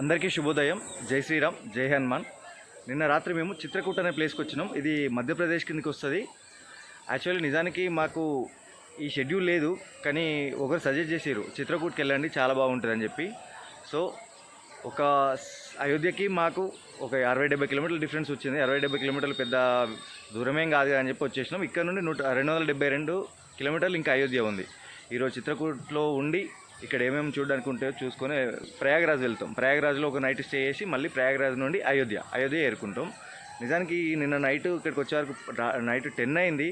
అందరికీ శుభోదయం. జై శ్రీరామ్ జై హనుమాన్. నిన్న రాత్రి మేము చిత్రకూట అనే ప్లేస్కి వచ్చినాం. ఇది మధ్యప్రదేశ్ కిందకి వస్తుంది. యాక్చువల్లీ నిజానికి మాకు ఈ షెడ్యూల్ లేదు కానీ ఒకరు సజెస్ట్ చేశారు చిత్రకూట్కి వెళ్ళండి చాలా బాగుంటుంది అని చెప్పి. సో ఒక అయోధ్యకి మాకు ఒక అరవై డెబ్బై కిలోమీటర్ల డిఫరెన్స్ వచ్చింది. అరవై డెబ్బై కిలోమీటర్లు పెద్ద దూరమేం కాదు అని చెప్పి వచ్చేసినాం. ఇక్కడ నుండి నూట రెండు వందల డెబ్బై రెండు కిలోమీటర్లు ఇంకా అయోధ్య ఉంది. ఈరోజు చిత్రకూట్లో ఉండి ఇక్కడ ఏమేమి చూడడానికి ఉంటాయో చూసుకొని ప్రయాగరాజ్ వెళ్తాం. ప్రయాగరాజ్లో ఒక నైట్ స్టే చేసి మళ్ళీ ప్రయాగరాజ్ నుండి అయోధ్య అయోధ్య ఏరుకుంటాం. నిజానికి నిన్న నైట్ ఇక్కడికి వచ్చేవరకు నైట్ టెన్ అయింది.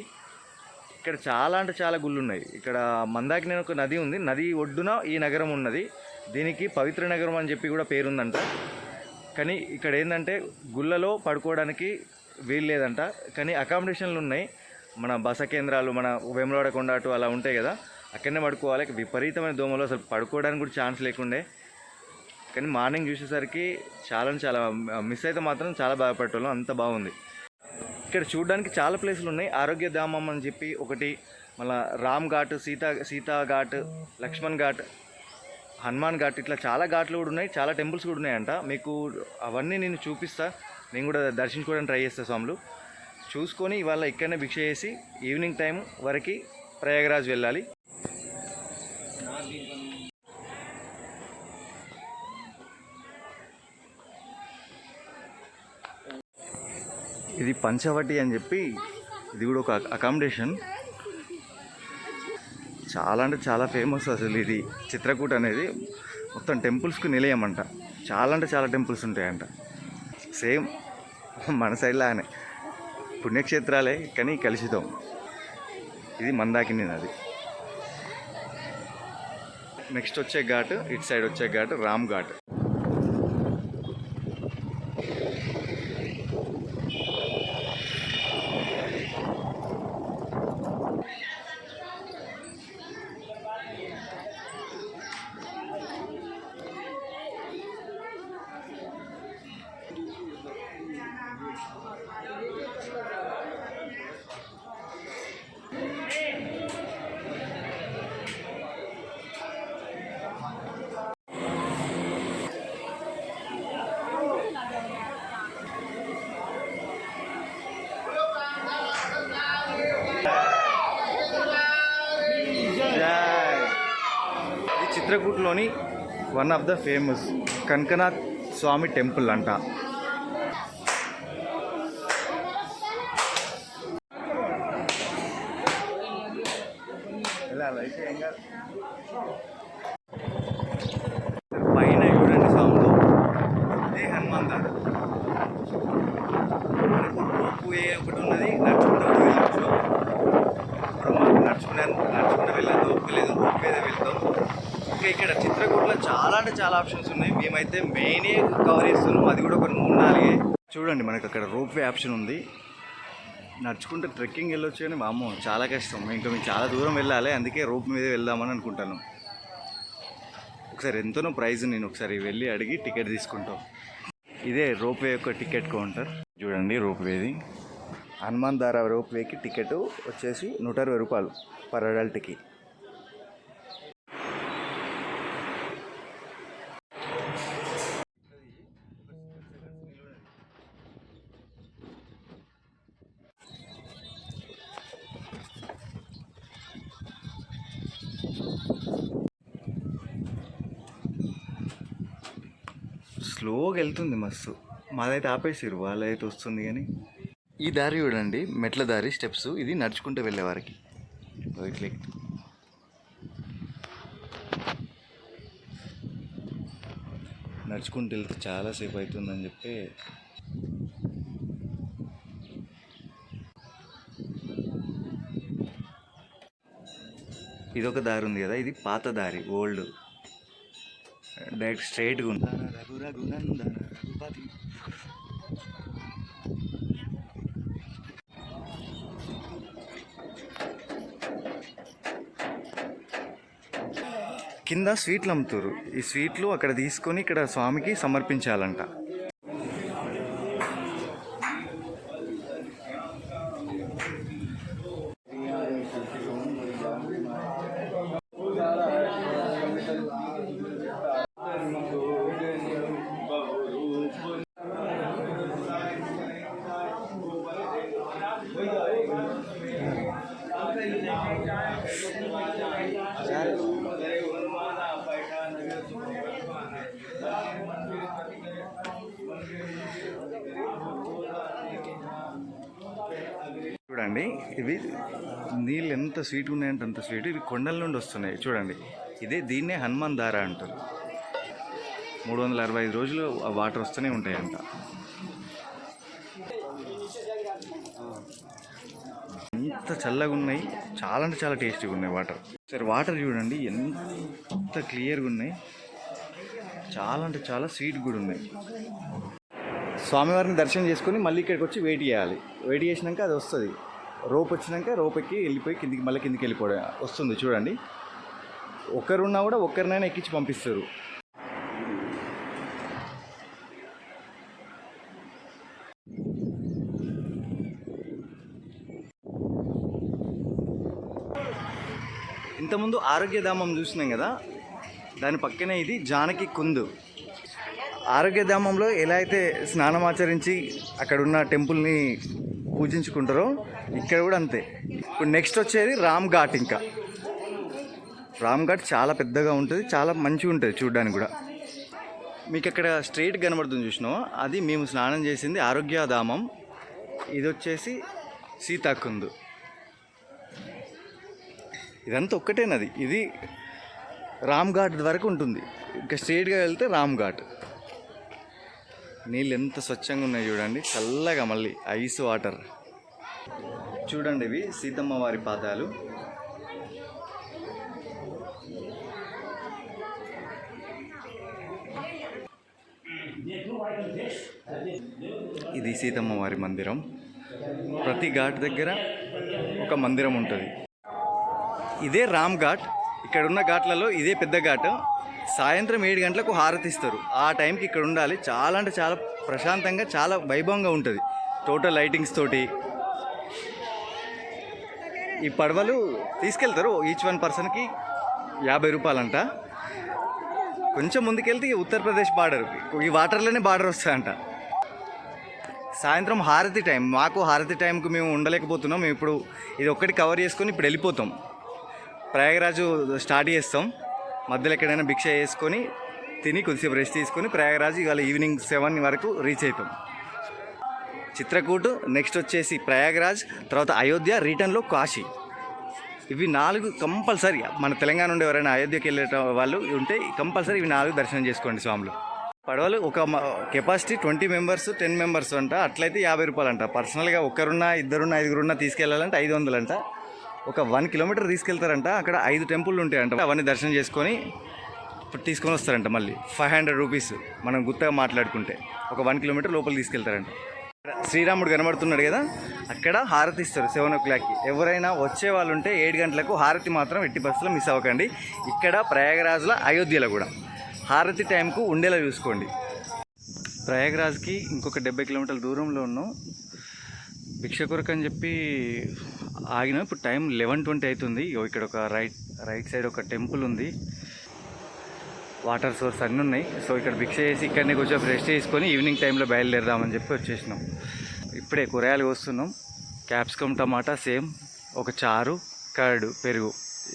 ఇక్కడ చాలా అంటే చాలా గుళ్ళు ఉన్నాయి ఇక్కడ మందాకిని ఒక నది ఉంది. నది ఒడ్డున ఈ నగరం ఉన్నది. దీనికి పవిత్ర నగరం అని చెప్పి కూడా పేరుందంట. కానీ ఇక్కడ ఏంటంటే గుళ్ళలో పడుకోవడానికి వీలు లేదంట. కానీ అకామిడేషన్లు ఉన్నాయి. మన బస కేంద్రాలు మన వేములవాడ కొండ అటు అలా ఉంటాయి కదా. అక్కడనే పడుకోవాలి. విపరీతమైన దోమలు అసలు పడుకోవడానికి కూడా ఛాన్స్ లేకుండే. కానీ మార్నింగ్ చూసేసరికి చాలా అంటే చాలా మిస్ అయితే మాత్రం చాలా బాధపడేవాళ్ళం అంత బాగుంది. ఇక్కడ చూడడానికి చాలా ప్లేసులు ఉన్నాయి. ఆరోగ్య ధామం అని చెప్పి ఒకటి మళ్ళా రామ్ ఘాట్ సీతా సీతా ఘాట్ లక్ష్మణ్ ఘాట్ హనుమాన్ ఘాట్ ఇట్లా చాలా ఘాట్లు కూడా ఉన్నాయి. చాలా టెంపుల్స్ కూడా ఉన్నాయంట. మీకు అవన్నీ నేను చూపిస్తా. నేను కూడా దర్శించుకోవడానికి ట్రై చేస్తా స్వాములు. చూసుకొని ఇవాళ ఇక్కడనే భిక్ష చేసి ఈవినింగ్ టైం వరకు ప్రయాగరాజ్ వెళ్ళాలి. ఇది పంచవటి అని చెప్పి ఇది కూడా ఒక అకామిడేషన్ చాలా అంటే చాలా ఫేమస్ అసలు ఇది. చిత్రకూట అనేది మొత్తం టెంపుల్స్కి నిలయం అంట చాలా అంటే చాలా టెంపుల్స్ ఉంటాయంట. సేమ్ మన సైడ్ లాగానే పుణ్యక్షేత్రాలే కానీ కలుషితం ఇది మందాకిని నది. నెక్స్ట్ వచ్చే ఘాట్ ఇటు సైడ్ వచ్చే ghat Ram ghat. చిత్రకూటలోని one of the famous కనకనాథ్ Swamy temple అంట పైన చూడండి సౌండ్ అదే హనుమాన్ రోపు ఏ ఒకటి ఉన్నది నడుచుకుంటూ వెళ్ళచ్చు. ఇప్పుడు మాకు నడుచుకునే నడుచుకుంటూ వెళ్ళదు లేదు రోప్ మీద వెళ్తాం ఇంకా ఇక్కడ చిత్రకూటలో చాలా అంటే చాలా ఆప్షన్స్ ఉన్నాయి. మేమైతే మెయినే కవర్ చేస్తున్నాం. అది కూడా ఒక మూడు నాలుగే. చూడండి మనకి అక్కడ రోప్వే ఆప్షన్ ఉంది. నడుచుకుంటే ట్రెక్కింగ్ వెళ్ళొచ్చు కానీ అమ్మ చాలా కష్టం. ఇంకా మేము చాలా దూరం వెళ్ళాలి. అందుకే రోప్ మీద వెళ్దామని అనుకుంటాను. ఒకసారి ఎంతనో ప్రైజ్ నేను ఒకసారి వెళ్ళి అడిగి టికెట్ తీసుకుంటాం. ఇదే రోప్వే యొక్క టికెట్ కౌంటర్. చూడండి రోప్వేది హనుమాన్ దారా రోప్వేకి టికెట్ వచ్చేసి నూట అరవై రూపాయలు పర్ అడల్ట్కి. స్లోగా వెళ్తుంది మస్తు. మాదైతే ఆపేసారు వాళ్ళైతే వస్తుంది కానీ. ఈ దారి చూడండి మెట్ల దారి స్టెప్స్. ఇది నడుచుకుంటూ వెళ్ళే వారికి. ఓ ఇట్లా. నడుచుకుంటూ వెళ్తే చాలాసేపు అవుతుందని చెప్పి. ఇదొక దారి ఉంది కదా ఇది పాత దారి ఓల్డ్. డైరెక్ట్ స్ట్రైట్గా ఉంది. రఘు రఘునందన రఘుపతి కింద స్వీట్లు అమ్ముతారు. ఈ స్వీట్లు అక్కడ తీసుకొని ఇక్కడ స్వామికి సమర్పించాలంట. చూడండి ఇవి నీళ్ళు ఎంత స్వీట్ ఉన్నాయంటే అంత స్వీట్ ఇవి కొండల నుండి వస్తున్నాయి. చూడండి ఇదే దీన్నే హనుమాన్ దారా అంటారు. మూడు వందల అరవై ఐదు రోజులు వాటర్ వస్తూనే ఉంటాయంట. ఎంత చల్లగా ఉన్నాయి చాలా అంటే చాలా టేస్టీగా ఉన్నాయి వాటర్. సరే వాటర్ చూడండి. ఎంత క్లియర్గా ఉన్నాయి. చాలా అంటే చాలా స్వీట్ కూడా ఉన్నాయి. స్వామివారిని దర్శనం చేసుకొని మళ్ళీ ఇక్కడికి వచ్చి వెయిట్ చేయాలి. వెయిట్ చేసినాక అది వస్తుంది. రోప్ వచ్చినాక రోప్ ఎక్కి వెళ్ళిపోయి కిందికి మళ్ళీ కిందికి వెళ్ళిపోవడం వస్తుంది చూడండి. ఒక్కరున్నా కూడా ఒక్కరినైనా ఎక్కించి పంపిస్తారు. ఇంతకుముందు ఆరోగ్యధామం చూసినాం కదా దాని పక్కనే ఇది జానకి కుందు. ఆరోగ్యధామంలో ఎలా అయితే స్నానం ఆచరించి అక్కడ ఉన్న టెంపుల్ని పూజించుకుంటారో ఇక్కడ కూడా అంతే. ఇప్పుడు నెక్స్ట్ వచ్చేది రామ్ ఘాట్ ఇంకా. రామ్ ఘాట్ చాలా పెద్దగా ఉంటుంది చాలా మంచిగా ఉంటుంది చూడడానికి కూడా. మీకు అక్కడ స్ట్రైట్ కనబడుతుంది చూసినావా? అది మేము స్నానం చేసింది ఆరోగ్యధామం. ఇది వచ్చేసి సీతాకుందు. ఇదంతా ఒక్కటేనది. ఇది రామ్ ఘాట్ వరకు ఉంటుంది. ఇంకా స్ట్రేట్గా వెళ్తే రామ్ ఘాట్. నీళ్ళు ఎంత స్వచ్ఛంగా ఉన్నాయి చూడండి. చల్లగా మళ్ళీ ఐస్ వాటర్. చూడండి ఇవి సీతమ్మ వారి పాదాలు. ఇది సీతమ్మ వారి మందిరం. ప్రతి ఘాట్ దగ్గర ఒక మందిరం ఉంటుంది. ఇదే రామ్ ఘాట్. ఇక్కడ ఉన్న ఘాట్లలో ఇదే పెద్ద ఘాట్. సాయంత్రం ఏడు గంటలకు హారతిస్తారు ఆ టైంకి ఇక్కడ ఉండాలి. చాలా అంటే చాలా ప్రశాంతంగా చాలా వైభవంగా ఉంటుంది. టోటల్ లైటింగ్స్ తోటి. ఈ పడవలు తీసుకెళ్తారు. ఈచ్ వన్ పర్సన్కి యాభై రూపాయలంట. కొంచెం ముందుకెళ్తే ఈ ఉత్తరప్రదేశ్ బార్డర్. ఈ వాటర్లోనే బార్డర్ వస్తుందంట సాయంత్రం హారతి టైం. మాకు హారతి టైంకి మేము ఉండలేకపోతున్నాం. మేము ఇప్పుడు ఇది ఒక్కటి కవర్ చేసుకొని ఇప్పుడు వెళ్ళిపోతాం. ప్రయాగరాజు స్టార్ట్ చేస్తాం. మధ్యలో ఎక్కడైనా భిక్ష వేసుకొని తిని కొద్దిసేపు రెస్ట్ తీసుకొని ప్రయాగరాజు ఇవాళ ఈవినింగ్ సెవెన్ వరకు రీచ్ అవుతాం చిత్రకూట్ నెక్స్ట్ వచ్చేసి ప్రయాగరాజ్ తర్వాత అయోధ్య రిటర్న్లో కాశీ. ఇవి నాలుగు కంపల్సరీ మన తెలంగాణ నుండి ఎవరైనా అయోధ్యకి వెళ్ళే వాళ్ళు ఉంటే కంపల్సరీ ఇవి నాలుగు దర్శనం చేసుకోండి స్వాములు. పడవలు ఒక capacity twenty members ten members అంట అట్లయితే యాభై రూపాయలు అంట పర్సనల్గా ఒక్కరున్నా ఇద్దరున్నా ఐదుగురున్నా తీసుకెళ్ళాలంటే ఐదు వందలు అంట ఒక వన్ కిలోమీటర్ తీసుకెళ్తారంట. అక్కడ ఐదు టెంపుల్ ఉంటాయంట. అవన్నీ దర్శనం చేసుకొని ఇప్పుడు తీసుకొని వస్తారంట మళ్ళీ. ఫైవ్ హండ్రెడ్ రూపీస్ మనం గుత్తగా మాట్లాడుకుంటే. ఒక వన్ కిలోమీటర్ లోపల తీసుకెళ్తారంట. శ్రీరాముడు కనబడుతున్నాడు కదా? అక్కడ హారతి ఇస్తారు సెవెన్ ఓ క్లాక్కి. ఎవరైనా వచ్చే వాళ్ళు ఉంటే ఏడు గంటలకు హారతి మాత్రం ఎట్టి బస్సులో మిస్ అవ్వకండి. ఇక్కడ ప్రయాగరాజ్లో అయోధ్యలో కూడా. హారతి టైంకు ఉండేలా చూసుకోండి. ప్రయాగరాజ్కి ఇంకొక డెబ్బై కిలోమీటర్ల దూరంలో ఉన్నాం. భిక్ష కొరకు అని చెప్పి ఆగిన ఇప్పుడు టైం లెవెన్ ట్వంటీ అవుతుంది. ఇక్కడ ఒక రైట్ రైట్ సైడ్ ఒక టెంపుల్ ఉంది. వాటర్ సోర్స్ అన్నీ ఉన్నాయి. సో ఇక్కడ భిక్ష చేసి ఇక్కడనే కొంచెం రెస్ట్ చేసుకొని ఈవినింగ్ టైంలో బయలుదేరదామని చెప్పి వచ్చేసినాం. ఇప్పుడే కూరగాయలు వస్తున్నాం క్యాప్సికమ్ టమాటా సేమ్. ఒక చారు కర్డు పెరుగు.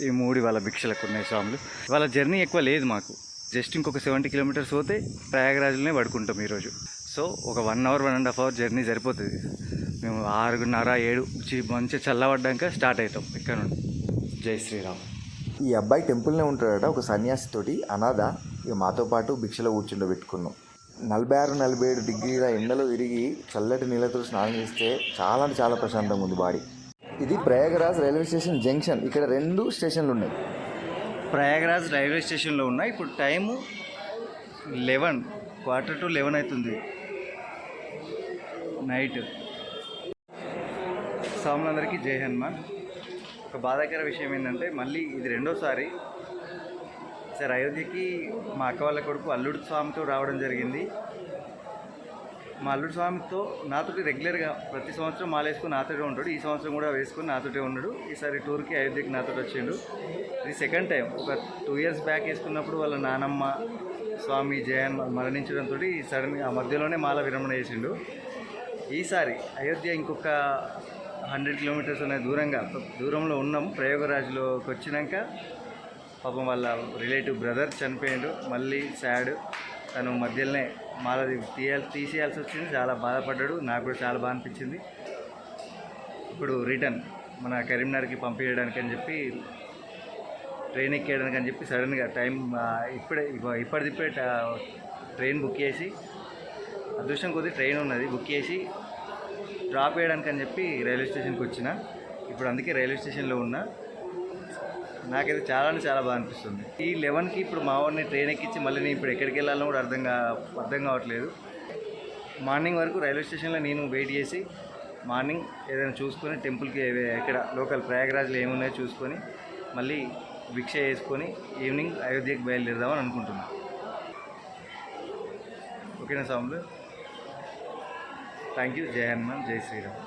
ఈ మూడు వాళ్ళ భిక్షలకు ఉన్నాయి స్వాములు. వాళ్ళ జర్నీ ఎక్కువ లేదు మాకు. జస్ట్ ఇంకొక సెవెంటీ కిలోమీటర్స్ పోతే ప్రయాగరాజ్లోనే పడుకుంటాం ఈరోజు. సో ఒక one hour one and half hour journey సరిపోతుంది. మేము ఆరున్నర ఏడు మంచిగా చల్లబడ్డాక స్టార్ట్ అవుతాం ఇక్కడ నుండి. జై శ్రీరామ్. ఈ అబ్బాయి టెంపుల్నే ఉంటాడట ఒక సన్యాసితోటి అనాథ. ఇక మాతో పాటు భిక్షలో కూర్చుండబెట్టుకున్నాం నలభై ఆరు నలభై ఏడు డిగ్రీల ఎండలో తిరిగి చల్లటి నీళ్ళతో స్నానం చేస్తే చాలా అంటే చాలా ప్రశాంతంగా ఉంది బాడీ. ఇది ప్రయాగరాజ్ రైల్వే స్టేషన్ జంక్షన్. ఇక్కడ రెండు స్టేషన్లు ఉన్నాయి. ప్రయాగరాజ్ రైల్వే స్టేషన్లో ఉన్నా ఇప్పుడు time eleven quarter to eleven అవుతుంది. నైట్. స్వాములందరికీ జై హనుమాన్. ఒక బాధాకర విషయం ఏంటంటే మళ్ళీ ఇది రెండోసారి. సార్ అయోధ్యకి మా అక్క వాళ్ళ కొడుకు అల్లుడు స్వామితో రావడం జరిగింది. మా అల్లుడు స్వామితో నాతోటి రెగ్యులర్గా ప్రతి సంవత్సరం మాలేసుకుని నాతోటే ఉంటాడు. ఈ సంవత్సరం కూడా వేసుకొని నాతోటే ఉన్నాడు. ఈసారి టూర్కి అయోధ్యకి నాతోటి వచ్చిండు. ఇది సెకండ్ టైం ఒక టూ ఇయర్స్ బ్యాక్ వేసుకున్నప్పుడు వాళ్ళ నానమ్మ స్వామి జయన్ మరణించడంతో సడన్గా ఆ మధ్యలోనే మాల విరమణ చేసిండు. ఈసారి అయోధ్య ఇంకొక హండ్రెడ్ కిలోమీటర్స్ అనే దూరంగా దూరంలో ఉన్నాం. ప్రయోగరాజ్లోకి వచ్చినాక పాపం వాళ్ళ రిలేటివ్ బ్రదర్ చనిపోయాడు. మళ్ళీ సాడ్ తను మధ్యలోనే మాలది తీయాలి తీసేయాల్సి వచ్చింది. చాలా బాధపడ్డాడు. నాకు కూడా చాలా బాగా అనిపించింది. ఇప్పుడు రిటర్న్ మన కరీంనగర్కి పంపించడానికి అని చెప్పి ట్రైన్ ఎక్కేయడానికి అని చెప్పి సడన్గా టైం ఇప్పుడే ఇప్పటిదిప్పుడే ట్రైన్ బుక్ చేసి అదృష్టం కొద్ది ట్రైన్ ఉన్నది బుక్ చేసి డ్రాప్ చేయడానికి అని చెప్పి రైల్వే స్టేషన్కి వచ్చిన. ఇప్పుడు అందుకే రైల్వే స్టేషన్లో ఉన్నా. నాకైతే చాలా అంటే చాలా బాగా అనిపిస్తుంది. ఈ లెవెన్కి ఇప్పుడు మా వాడిని ట్రైన్ ఎక్కించి మళ్ళీ నేను ఇప్పుడు ఎక్కడికి వెళ్ళాలో కూడా అర్థం కా అర్థం కావట్లేదు. మార్నింగ్ వరకు రైల్వే స్టేషన్లో నేను వెయిట్ చేసి మార్నింగ్ ఏదైనా చూసుకొని టెంపుల్కి ఎక్కడ లోకల్ ప్రయాగరాజ్లో ఏమున్నాయో చూసుకొని మళ్ళీ భిక్ష వేసుకొని ఈవినింగ్ అయోధ్యకి బయలుదేరదామని అనుకుంటున్నాను ఓకేనా స్వాములు థ్యాంక్ యూ జై హనుమాన్ జై శ్రీరామ్